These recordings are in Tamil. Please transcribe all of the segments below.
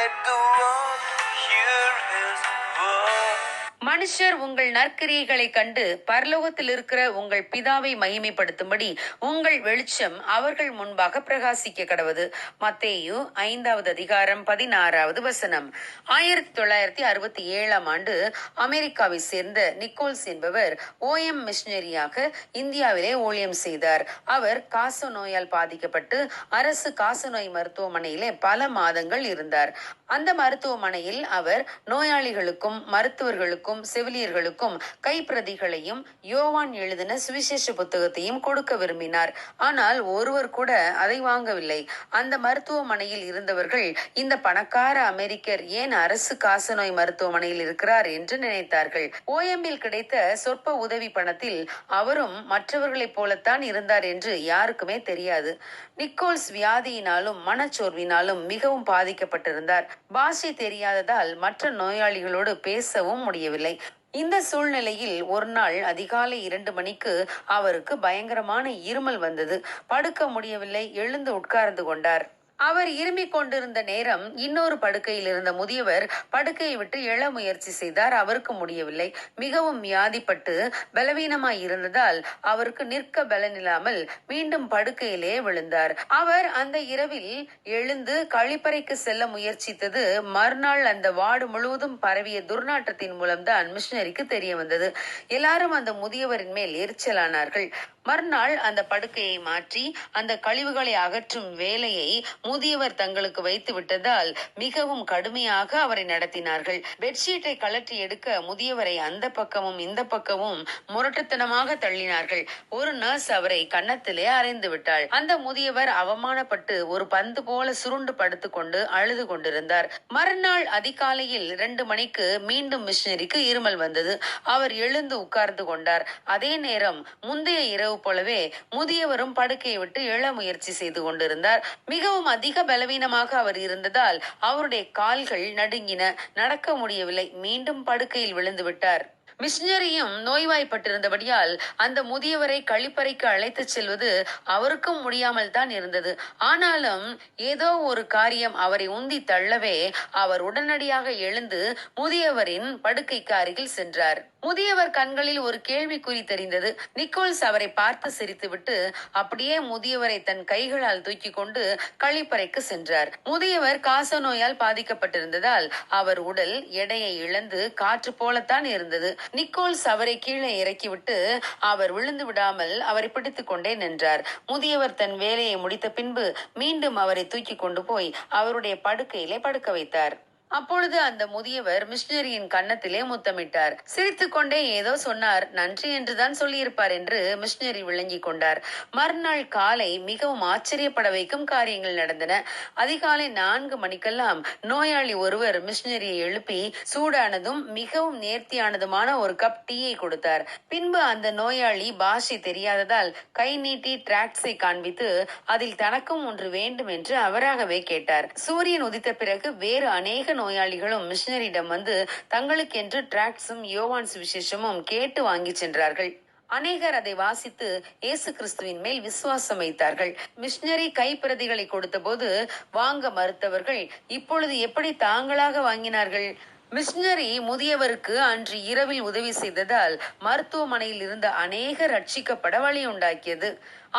let the world hear his word. மனுஷர் உங்கள் நற்கிரியைகளை கண்டு பரலோகத்தில் இருக்கிற உங்கள் பிதாவை மகிமைப்படுத்தும்படி உங்கள் வெளிச்சம் அவர்கள் முன்பாக பிரகாசிக்க கடவுது. மத்தேயு ஐந்தாவது அதிகாரம் பதினாறாவது வசனம். ஆயிரத்தி தொள்ளாயிரத்தி அறுபத்தி ஏழாம் ஆண்டு அமெரிக்காவை சேர்ந்த நிக்கோல்ஸ் என்பவர் ஓஎம் மிஷினரியாக இந்தியாவிலே ஊழியம் செய்தார். அவர் காச நோயால் பாதிக்கப்பட்டு அரசு காசநோய் மருத்துவமனையிலே பல மாதங்கள் இருந்தார். அந்த மருத்துவமனையில் அவர் நோயாளிகளுக்கும் மருத்துவர்களுக்கும் செவிலியர்களுக்கும் கைப்பிரதிகளையும் யோவான் எழுதின சுவிசேஷ புத்தகத்தையும் கொடுக்க விரும்பினார். ஆனால் ஒருவர் கூட அதை வாங்கவில்லை. அந்த மருத்துவமனையில் இருந்தவர்கள் இந்த பணக்கார அமெரிக்கர் ஏன் அரசு காசநோய் மருத்துவமனையில் இருக்கிறார் என்று நினைத்தார்கள். ஓஎம்மில் கிடைத்த சொற்ப உதவி பணத்தில் அவரும் மற்றவர்களைப் போலத்தான் இருந்தார் என்று யாருக்குமே தெரியாது. நிக்கோல்ஸ் வியாதியினாலும் மனச்சோர்வினாலும் மிகவும் பாதிக்கப்பட்டிருந்தார். பாஷை தெரியாததால் மற்ற நோயாளிகளோடு பேசவும் முடியவில்லை. இந்த சூழ்நிலையில் ஒரு நாள் அதிகாலை இரண்டு மணிக்கு அவருக்கு பயங்கரமான இருமல் வந்தது. படுக்க முடியவில்லை. எழுந்து உட்கார்ந்து கொண்டார். அவர் இருமிக் கொண்டிருந்த நேரம் இன்னொரு படுக்கையில் இருந்த முதியவர் படுக்கையை விட்டு எழ முயற்சி செய்தார். அவருக்கு முடியவில்லை. மிகவும் வியாதிப்பட்டு பலவீனமாய் இருந்ததால் அவருக்கு நிற்க பலனில்லாமல் மீண்டும் படுக்கையிலே விழுந்தார். அவர் அந்த இரவில் எழுந்து கழிப்பறைக்கு செல்ல முயற்சித்தது மறுநாள் அந்த வார்டு முழுவதும் பரவிய துர்நாற்றத்தின் மூலம்தான் மிஷினரிக்கு தெரிய வந்தது. எல்லாரும் அந்த முதியவரின் மேல் எரிச்சலானார்கள். மறுநாள் அந்த படுக்கையை மாற்றி அந்த கழிவுகளை அகற்றும் வேலையை முதியவர் தங்களுக்கு வைத்து விட்டதால் மிகவும் கடுமையாக அவரை நடத்தினார்கள். பெட்ஷீட்டை கலற்றி எடுக்க முதியவரை அந்த பக்கமும் இந்த பக்கமும் முரட்டுத்தனமாக தள்ளினார்கள். ஒரு நர்ஸ் அவரை கன்னத்திலே அறைந்து விட்டாள். அந்த முதியவர் அவமானப்பட்டு ஒரு பந்து போல சுருண்டு படுத்துக்கொண்டு அழுது கொண்டிருந்தார். மறுநாள் அதிகாலையில் இரண்டு மணிக்கு மீண்டும் மிஷினரிக்கு இருமல் வந்தது. அவர் எழுந்து உட்கார்ந்து கொண்டார். அதே நேரம் முந்தைய இரவு போலவே முதியவரும் படுக்கையை விட்டு எழ முயற்சி செய்து கொண்டிருந்தார். மிகவும் அதிக பலவீனமாக அவர் இருந்ததால் அவருடைய கால்கள் நடுங்கின நடக்க முடியவில்லை. மீண்டும் படுக்கையில் விழுந்து விட்டார். மிஷினரியும் நோய்வாய்ப்பட்டிருந்தபடியால் அந்த முதியவரை கழிப்பறைக்கு அழைத்துச் செல்வது அவருக்கும் முடியாமல் தான் இருந்தது. ஆனாலும் ஏதோ ஒரு காரியம் அவரை உந்தி தள்ளவே அவர் உடனடியாக எழுந்து முதியவரின் படுக்கைக்கு அருகில் சென்றார். முதியவர் கண்களில் ஒரு கேள்விக்குறி தெரிந்தது. நிக்கோல்ஸ் அவரை பார்த்து சிரித்துவிட்டு அப்படியே முதியவரை தன் கைகளால் தூக்கி கொண்டு கழிப்பறைக்கு சென்றார். முதியவர் காச நோயால் பாதிக்கப்பட்டிருந்ததால் அவர் உடல் எடையை இழந்து காற்று போலத்தான் இருந்தது. நிக்கோல்ஸ் அவரை கீழே இறக்கிவிட்டு அவர் விழுந்து விடாமல் அவரை பிடித்துக் கொண்டே நின்றார். முதியவர் தன் வேலையை முடித்த பின்பு மீண்டும் அவரை தூக்கி கொண்டு போய் அவருடைய படுக்கையிலே படுக்க வைத்தார். அப்பொழுது அந்த முதியவர் மிஷினரியின் கன்னத்திலே முத்தமிட்டார். சிரித்துக்கொண்டே ஏதோ சொன்னார் நன்றி என்றுதான் சொல்லியிருப்பார் என்று மிஷினரி விளங்கிக் கொண்டார். மறுநாள் காலை மிகவும் ஆச்சரியப்பட வைக்கும் காரியங்கள் நடந்தன. அதிகாலை நான்கு மணிக்கெல்லாம் நோயாளி ஒருவர் மிஷினரியை எழுப்பி சூடானதும் மிகவும் நேர்த்தியானதுமான ஒரு கப் டீயை கொடுத்தார். பின்பு அந்த நோயாளி பாஷை தெரியாததால் கை நீட்டி டிராக்ஸை காண்பித்து அதில் தனக்கும் ஒன்று வேண்டும் என்று அவராகவே கேட்டார். சூரியன் உதித்த பிறகு வேறு அநேக நோயாளிகளும் மிஷனரியிடம் வந்து தங்களுக்கென்று டிராக்ஸும் யோவான் சுவிசேஷமும் கேட்டு வாங்கி சென்றார்கள். அநேகர் அதை வாசித்து இயேசு கிறிஸ்துவின் மேல் விசுவாசம் வைத்தார்கள். மிஷினரி கைப்பிரதிகளை கொடுத்தபோது வாங்க மறுத்தவர்கள் இப்பொழுது எப்படி தாங்களாக வாங்கினார்கள்? மிஷினரி முதியவருக்கு அன்று இரவில் உதவி செய்ததால் மருத்துவமனையில் இருந்த அநேகர் ரட்சிக்கப்பட வழி உண்டாக்கியது.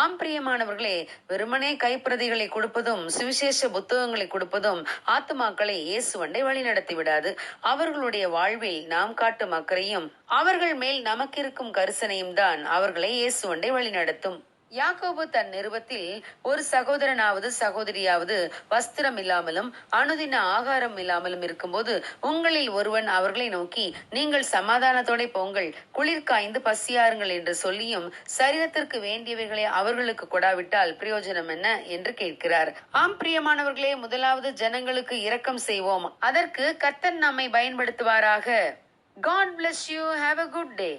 ஆம் பிரியமானவர்களே வெறுமனே கைப்பிரதிகளை கொடுப்பதும் சுவிசேஷ புத்தகங்களை கொடுப்பதும் ஆத்துமாக்களை இயேசுவண்டை வழிநடத்தி விடாது. அவர்களுடைய வாழ்வில் நாம் காட்டும் அக்கறையும் அவர்கள் மேல் நமக்கு இருக்கும் கரிசனையும் தான் அவர்களை இயேசுவண்டை வழிநடத்தும் யாக்கோபு தன் நிருபத்தில் ஒரு சகோதரனாவது சகோதரியாவது வஸ்திரம் இல்லாமலும் அனுதின ஆகாரம் இல்லாமலும் இருக்கும்போது உங்களில் ஒருவன் அவர்களை நோக்கி நீங்கள் சமாதானத்தோட போங்கள் குளிர் காய்ந்து பசியாருங்கள் என்று சொல்லியும் சரீரத்திற்கு வேண்டியவைகளை அவர்களுக்கு கொடாவிட்டால் பிரயோஜனம் என்ன என்று கேட்கிறார். ஆம் பிரியமானவர்களே முதலாவது ஜனங்களுக்கு இரக்கம் செய்வோம். அதற்கு கர்த்தன் நம்மை பயன்படுத்துவாராக. God bless you have a good day